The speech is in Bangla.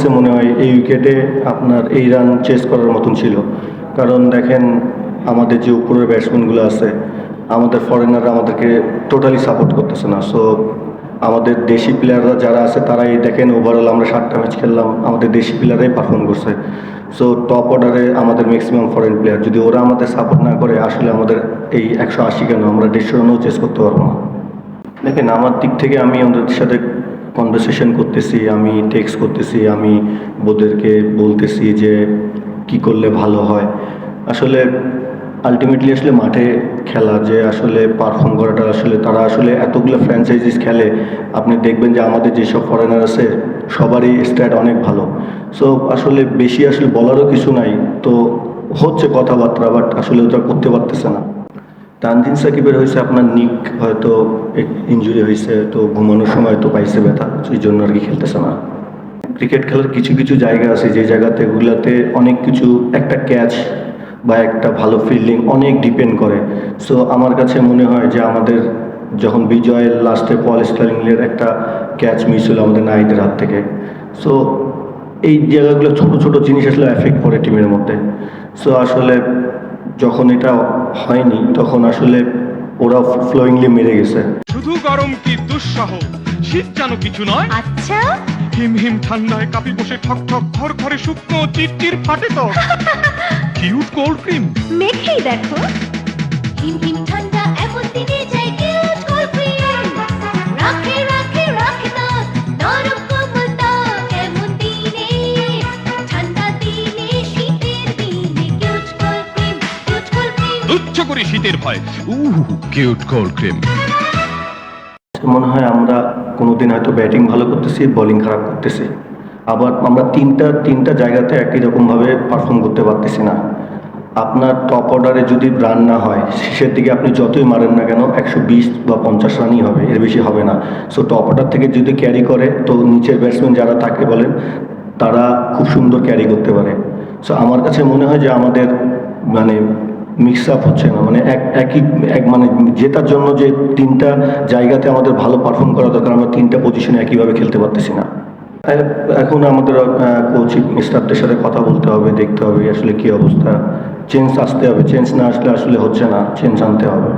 কাছে মনে হয় এই উইকেটে আপনার এই রান চেস করার মতন ছিল। কারণ দেখেন, আমাদের যে উপরের ব্যাটসম্যানগুলো আছে, আমাদের ফরেনাররা আমাদেরকে টোটালি সাপোর্ট করতেছে না। সো আমাদের দেশি প্লেয়াররা যারা আছে, তারাই দেখেন ওভারঅল আমরা সাতটা ম্যাচ খেললাম, আমাদের দেশি প্লেয়ারাই পারফর্ম করছে। সো টপ অর্ডারে আমাদের ম্যাক্সিমাম ফরেন প্লেয়ার যদি ওরা আমাদের সাপোর্ট না করে, আসলে আমাদের এই একশো আশি কেন? আমরা দেড়শো রানও চেস করতে পারব না। দেখেন, আমার দিক থেকে আমি ওদের সাথে কনভারসেশন করতেছি, আমি টেক্সট করতেছি, আমি ওদেরকে বলতেছি যে কি করলে ভালো হয়। আসলে আলটিমেটলি আসলে মাঠে খেলা যে আসলে পারফর্ম করাটা আসলে তারা আসলে এতগুলো ফ্র্যাঞ্চাইজিস খেলে, আপনি দেখবেন যে আমাদের যেসব ফরেনার আছে, সবারই স্ট্যাট অনেক ভালো। সো আসলে বেশি আসলে বলারও কিছু নাই। তো হচ্ছে কথাবার্তা বাট আসলে ওটা করতে পারতেছে না। তানজিন সাকিবের হয়েছে আপনার নিক, হয়তো ইঞ্জুরি হয়েছে, তো ঘুমানোর সময় তো পাইছে ব্যথা, সেই জন্য আর কি খেলতেছে না। ক্রিকেট খেলার কিছু কিছু জায়গা আছে, যে জায়গাতে এগুলাতে অনেক কিছু, একটা ক্যাচ বা একটা ভালো ফিল্ডিং অনেক ডিপেন্ড করে। সো আমার কাছে মনে হয় যে আমাদের যখন বিজয়ের লাস্টে পল স্টার্লিংয়ের একটা ক্যাচ মিস হলো আমাদের নাইদের হাত থেকে। সো এই জায়গাগুলো ছোট ছোট জিনিস আসলে এফেক্ট করে টিমের মধ্যে। সো আসলে যখন এটা হয়নি তখন আসলে ওরা ফ্লোয়িংলি মেরে গেছে। শুধু গরম কি দুঃসহ শীত যেন কিছু নয়। আচ্ছা? হিম হিম ঠান্ডায় কাপি বসে ঠক ঠক ঘর ঘরে শুকনো চিটচির ফাটে তো। কিউট কোল্ড ক্রিম মেখেই দেখো। হিম হিম ঠান্ডা এমন দিনে তুচ্ছ করে শীতের ভয়। কিউট কোল্ড ক্রিম মনে হয় আমরা কোনোদিন হয়তো ব্যাটিং ভালো করতেছি বোলিং খারাপ করতেছি। আবার আমরা তিনটা তিনটা জায়গাতে একই রকমভাবে পারফর্ম করতে পারতেছি না। আপনার টপ অর্ডারে যদি রান না হয়, শেষের দিকে আপনি যতই মারেন না কেন, একশো বিশ বা পঞ্চাশ রানই হবে, এর বেশি হবে না। সো টপ অর্ডার থেকে যদি ক্যারি করে, তো নিচের ব্যাটসম্যান যারা তাকে বলেন, তারা খুব সুন্দর ক্যারি করতে পারে। সো আমার কাছে মনে হয় যে আমাদের মানে মিক্স আপ হচ্ছে না। মানে এক, একই, এক মানে জেতার জন্য যে তিনটা জায়গাতে আমাদের ভালো পারফর্ম করা দরকার, আমরা তিনটা পজিশনে একইভাবে খেলতে পারতেছি না। এখন আমাদের কোচিং স্টাফদের সাথে কথা বলতে হবে, দেখতে হবে আসলে কি অবস্থা। চেঞ্জ আসতে হবে। চেঞ্জ না আসলে আসলে হচ্ছে না। চেঞ্জ আনতে হবে।